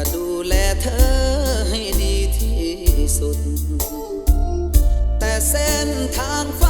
ะดูแลเธอให้ดีที่สุด แต่เส้นทางฝั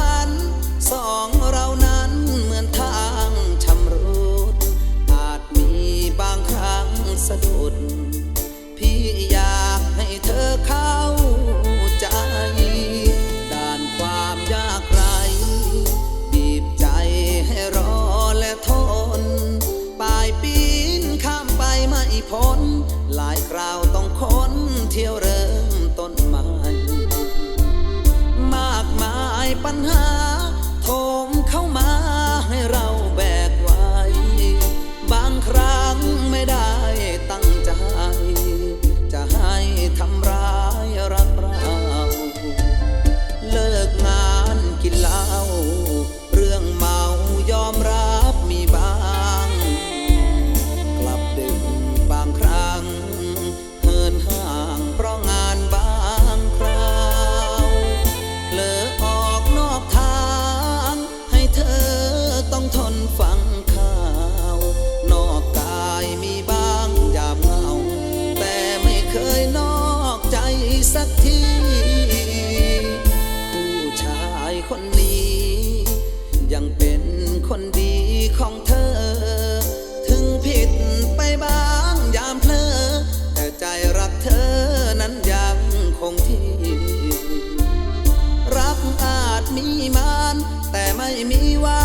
ทนฟังข่าว นอกกายมีบ้างยามเงา แต่ไม่เคยนอกใจสักที ผู้ชายคนนี้ ยังเป็นคนดีของเธอ ถึงผิดไปบ้างยามเพลอ แต่ใจรักเธอนั้นยังคงที่ รักอาจมีมาน แต่ไม่มีว่า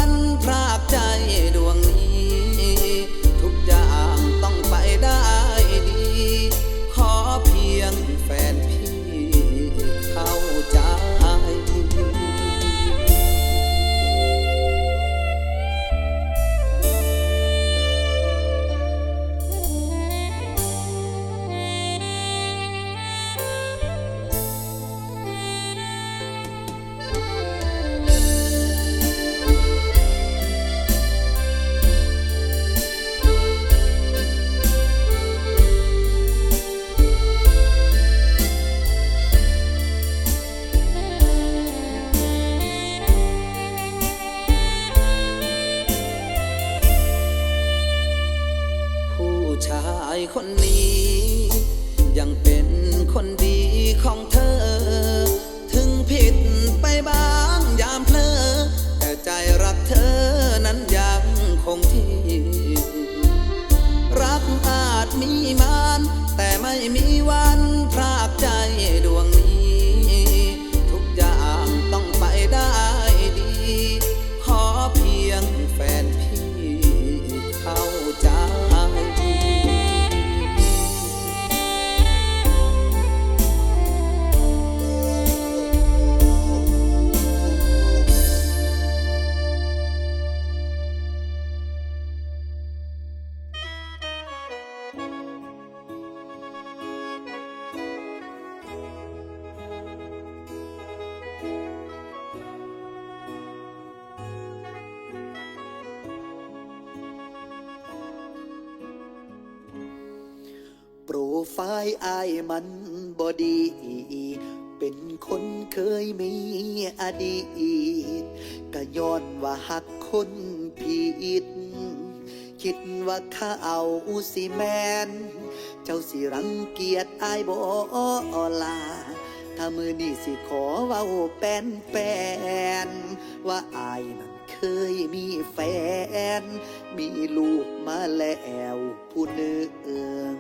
ายคนนี้ ยังเป็นคนดีของเธอ ถึงผิดไปบ้างยามเพลอแต่ใจรักเธอนั้นยังคงที่ รักอาจมีมาน แต่ไม่มีวัน ไฟล์อายมันบอดี เป็นคนเคยมีอดีตก็ย้อนว่าหักคนผิด คิดว่าข้าเอาสิแมน เจ้าสิรังเกียจอายบอลา ถ้ามือนี่สิขอเว่าแป้นแปนว่าอายนั้นเคยมีแฟน มีลูกมาแล้วผู้หนึ่ง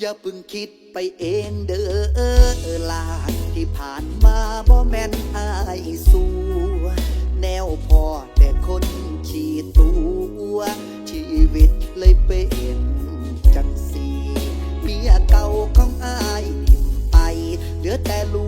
อย่าเพิ่งคิดไปเองเด้อลาที่ผ่านมาบ่แม่นอายสูแนวพอแต่คนขี้ตัวชีวิตเลยเป็นจังสีเมียเก่าของอายทิ้งไปเหลือแต่ลู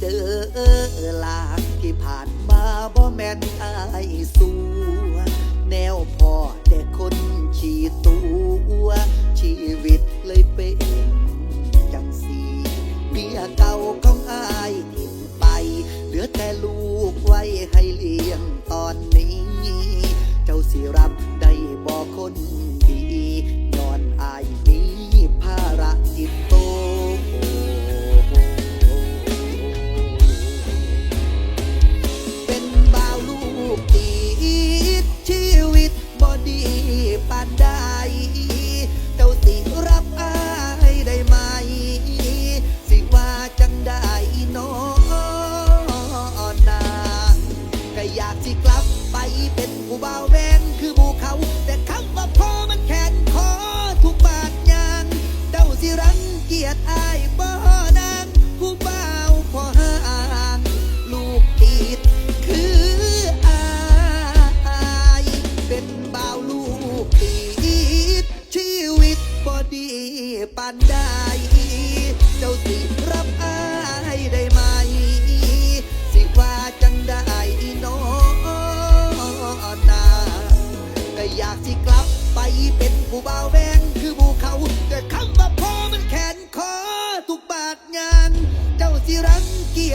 เด้อลาที่ผ่านมาบ่แม่นอายสัวแนวพอแต่คนขี้ตัวชีวิตเลยเป็นจังสีเมียเก่าของอายทิ้งไป เหลือแต่ลูกไว้ให้เลี้ยงตอนนี้ เจ้าสิรับได้บอกคน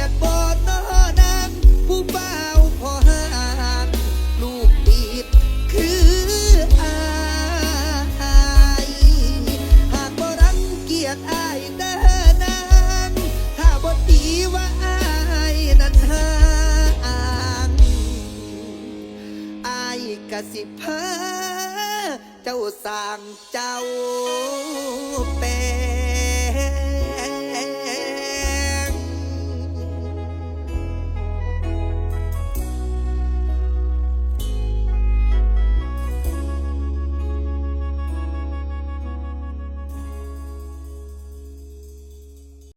กบอดนอนางผู้บ่าวพอห่างลูกติดคืออายหากบ่รังเกียจอายเด้อนางถ้าบ่ตีว่าอายนั้นหางอายกะสิพาเจ้าสร้างเจ้าเป็น